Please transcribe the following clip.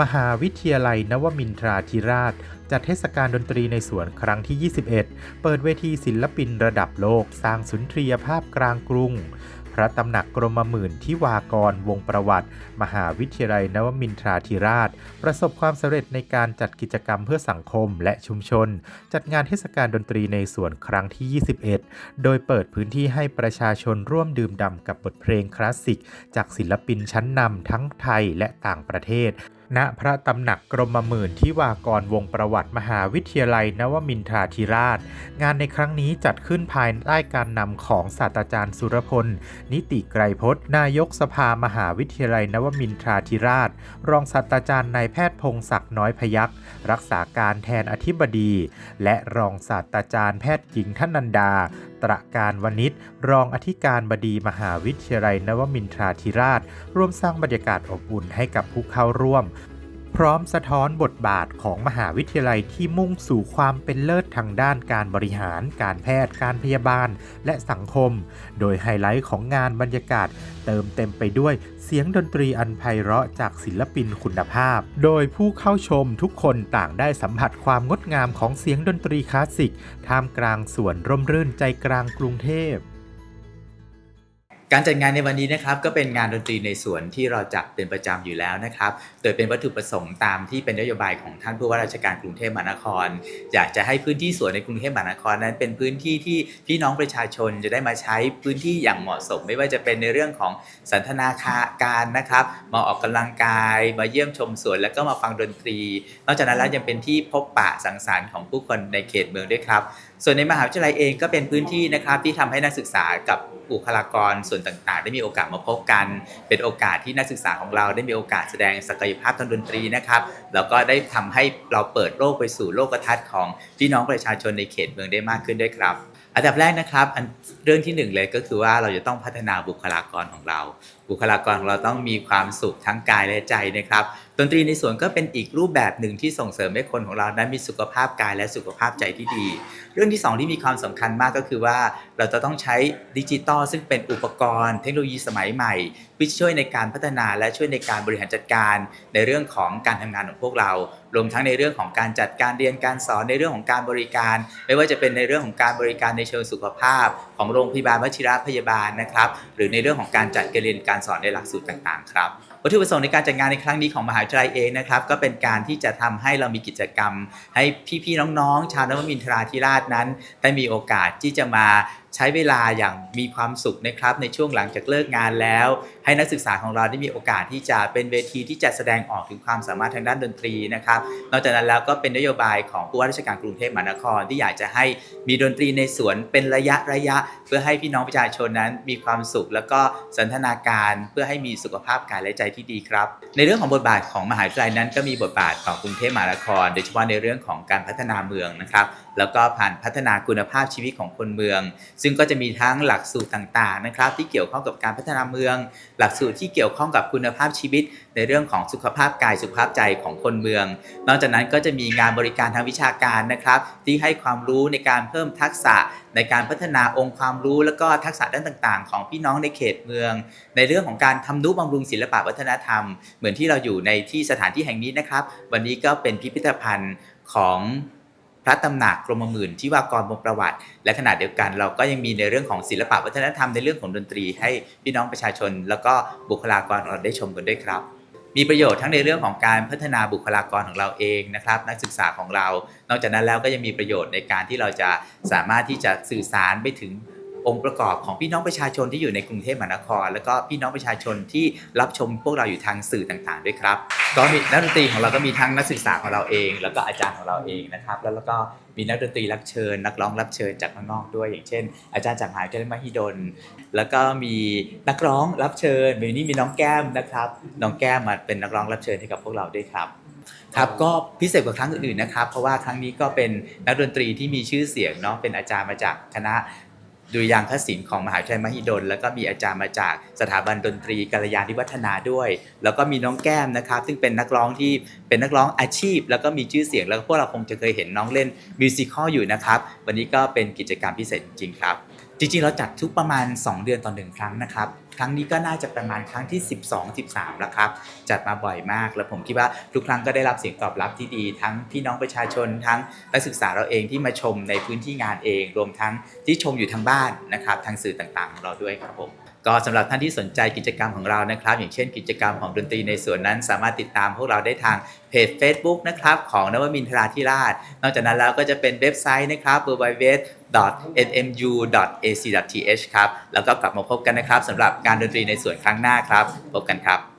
มหาวิทยาลัยนวมินทราธิราช จัดเทศกาลดนตรีในสวนครั้งที่ 21 เปิดเวทีศิลปินระดับโลก สร้างสุนทรียภาพกลางกรุง พระตำหนักกรมหมื่นที่วากรวงประวัติ มหาวิทยาลัยนวมินทราธิราช ประสบความสำเร็จในการจัดกิจกรรมเพื่อสังคมและชุมชน จัดงานเทศกาลดนตรีในสวนครั้งที่ 21 โดยเปิดพื้นที่ให้ประชาชนร่วมดื่มด่ำกับบทเพลงคลาสสิก จากศิลปินชั้นนำทั้งไทยและต่างประเทศ ณพระตำหนักกรมหมื่นที่วากรวงประวัติมหาวิทยาลัยนวมินทราธิราช งานในครั้งนี้จัดขึ้นภายใต้การนำของศาสตราจารย์สุรพล นิติไกรพจน์ นายกสภามหาวิทยาลัยนวมินทราธิราช รองศาสตราจารย์นายแพทย์พงศักดิ์น้อยพยักษ์รักษาการแทนอธิบดี และรองศาสตราจารย์แพทย์หญิงท่านันดา ตระการวณิชรองอธิการบดีมหาวิทยาลัยนวมินทราธิราช ร่วมสร้างบรรยากาศอบอุ่นให้กับผู้เข้าร่วม พร้อมสะท้อนบทบาทของมหาวิทยาลัยที่มุ่งสู่ความเป็นเลิศทางด้านการบริหาร การแพทย์ การพยาบาล และสังคม โดยไฮไลท์ของงานบรรยากาศ เติมเต็มไปด้วยเสียงดนตรีอันไพเราะจากศิลปินคุณภาพ โดยผู้เข้าชมทุกคนต่างได้สัมผัสความงดงามของเสียงดนตรีคลาสสิก ท่ามกลางสวนร่มรื่นใจกลางกรุงเทพ การจัดงานในวันนี้นะครับก็เป็นงานดนตรีในสวนที่เราจัดเป็นประจำอยู่แล้วนะครับ โดยเป็นวัตถุประสงค์ตามที่เป็นนโยบายของท่านผู้ว่าราชการกรุงเทพมหานคร อยากจะให้พื้นที่สวนในกรุงเทพมหานครนั้น เป็นพื้นที่ที่พี่น้องประชาชนจะได้มาใช้พื้นที่อย่างเหมาะสม ไม่ว่าจะเป็นในเรื่องของสันทนาการนะครับ มาออกกำลังกาย มาเยี่ยมชมสวน แล้วก็มาฟังดนตรี นอกจากนั้นแล้วยังเป็นที่พบปะสังสรรค์ของผู้คนในเขตเมืองด้วยครับ ส่วนในมหาวิทยาลัยเองก็เป็นพื้นที่นะครับที่ทำให้นักศึกษากับบุคลากรส่วนต่างๆ ได้มีโอกาสมาพบกัน เป็นโอกาสที่นักศึกษาของเราได้มีโอกาสแสดงศักยภาพทางดนตรีนะครับแล้วก็ได้ทำให้เราเปิดโลกไปสู่โลกทัศน์ของพี่น้องประชาชนในเขตเมืองได้มากขึ้นด้วยครับอันดับแรกนะครับเรื่องที่หนึ่งเลยก็คือว่าเราจะต้องพัฒนาบุคลากรของเรา บุคลากรของเราต้องมีความสุขทั้งกายและใจนะครับ ดนตรีในสวนก็เป็นอีกรูปแบบหนึ่งที่ส่งเสริมให้คนของเรานั้นมีสุขภาพกายและสุขภาพใจที่ดี เรื่องที่สองที่มีความสำคัญมากก็คือว่า เราจะต้องใช้ดิจิตอลซึ่งเป็นอุปกรณ์ เทคโนโลยีสมัยใหม่ที่ช่วยในการพัฒนาและช่วยในการบริหารจัดการ ในเรื่องของการทำงานของพวกเรา รวมทั้งในเรื่องของการจัดการเรียนการสอนในเรื่องของการบริการ ไม่ว่าจะเป็นในเรื่องของการบริการในเชิงสุขภาพ ของโรงพยาบาลวชิระพยาบาลนะครับ หรือในเรื่องของการจัดการเรียนการสอนในหลักสูตรต่างๆ ครับ วัตถุประสงค์ในการจัดงานในครั้งนี้ของมหาวิทยาลัยเองนะครับก็เป็นการที่จะทำให้เรามีกิจกรรม ให้พี่ๆน้องๆ ชาวนวมินทราธิราชนั้น ได้มีโอกาสที่จะมา ใช้เวลาอย่างมีความสุขนะครับในช่วงหลังจากเลิกงานแล้ว ให้นักศึกษาของเราได้มีโอกาสที่จะเป็นเวทีที่จะแสดงออกถึงความสามารถทางด้านดนตรีนะครับนอกจากนั้นแล้วก็เป็นนโยบายของผู้ว่าราชการกรุงเทพมหานคร ที่อยากจะให้มีดนตรีในสวนเป็นระยะระยะ เพื่อให้พี่น้องประชาชนนั้นมีความสุข แล้วก็สันทนาการเพื่อให้มีสุขภาพกายและใจที่ดีครับ ในเรื่องของบทบาทของมหาวิทยาลัยนั้น ก็มีบทบาทต่อกรุงเทพมหานคร โดยเฉพาะในเรื่องของการพัฒนาเมืองนะครับ แล้วก็ผ่านพัฒนาคุณภาพชีวิตของคนเมือง ซึ่งก็จะมีทั้งหลักสูตรต่างๆนะครับ ที่เกี่ยวข้องกับการพัฒนาเมือง หลักสูตรที่เกี่ยวข้องกับคุณภาพชีวิต ในเรื่องของสุขภาพกายสุขภาพใจของคนเมือง นอกจากนั้นก็จะมีงานบริการทางวิชาการนะครับ ที่ให้ความรู้ในการเพิ่มทักษะในการพัฒนาองค์ความรู้ แล้วก็ทักษะด้านต่างๆ ของพี่น้องในเขตเมือง ในเรื่องของการทำนุบำรุงศิลปะวัฒนธรรม เหมือนที่เราอยู่ในที่สถานที่แห่งนี้นะครับ วันนี้ก็เป็นพิพิธภัณฑ์ของ พระตำหนักกรมหมื่นที่วากรวงประวัติ และขณะเดียวกัน เราก็ยังมีในเรื่องของศิลปะวัฒนธรรมในเรื่องของดนตรีให้พี่น้องประชาชน แล้วก็บุคลากรของเราได้ชมกันด้วยครับ มีประโยชน์ทั้งในเรื่องของการพัฒนาบุคลากรของเราเองนะครับ นักศึกษาของเรา นอกจากนั้นแล้วก็ยังมีประโยชน์ในการที่เราจะสามารถที่จะสื่อสารไปถึง องค์ประกอบของพี่น้องประชาชนที่อยู่ในกรุงเทพมหานคร แล้วก็พี่น้องประชาชนที่รับชมพวกเราอยู่ทางสื่อต่างๆ ด้วยครับก็มีนักดนตรีของเราก็มีทั้งนักศึกษาของเราเอง แล้วก็อาจารย์ของเราเองนะครับแล้วแล้วก็มีนักดนตรีรับเชิญ นักร้องรับเชิญจากข้างนอกด้วย อย่างเช่น อาจารย์จากมหาวิทยาลัยมหิดล แล้วก็มีนักร้องรับเชิญมีนี่มีน้องแก้มนะครับน้องแก้มมาเป็นนักร้องรับเชิญให้กับพวกเราด้วยครับครับก็พิเศษกว่าครั้งอื่นๆนะครับ เพราะว่าครั้งนี้ก็เป็นนักดนตรีที่มีชื่อเสียงเนาะเป็นอาจารย์มาจากคณะ ดุริยางคศิลป์ของมหาวิทยาลัยมหิดล แล้วก็มีอาจารย์มาจากสถาบันดนตรีกัลยาณิวัฒนาด้วย แล้วก็มีน้องแก้มนะครับ ซึ่งเป็นนักร้องที่เป็นนักร้องอาชีพ แล้วก็มีชื่อเสียงแล้วพวกเราคงจะเคยเห็นน้องเล่นมิวสิควลอยู่นะครับ วันนี้ก็เป็นกิจกรรมพิเศษจริงครับ จริงๆ เราจัดทุกประมาณ 2 เดือนต่อหนึ่งครั้งนะครับ ครั้งนี้ก็น่าจะประมาณครั้งที่ 12 13 แล้วครับ จัดมาบ่อยมาก แล้วผมคิดว่าทุกครั้งก็ได้รับเสียงตอบรับที่ดี ทั้งพี่น้องประชาชน ทั้งนักศึกษาเราเองที่มาชมในพื้นที่งานเอง รวมทั้งที่ชมอยู่ทางบ้านนะครับ ทางสื่อต่างๆของเราด้วยครับผม ก็สำหรับท่านที่สนใจกิจกรรมของเรานะครับ อย่างเช่นกิจกรรมของดนตรีในสวนนั้น สามารถติดตามพวกเราได้ทางเพจ Facebook นะครับของนวมินทราธิราช นอกจากนั้นแล้วก็จะเป็นเว็บไซต์นะครับ www.nmu.ac.th ครับ แล้วก็กลับมาพบกันนะครับสำหรับการดนตรีในสวนครั้งหน้าครับ พบกันครับ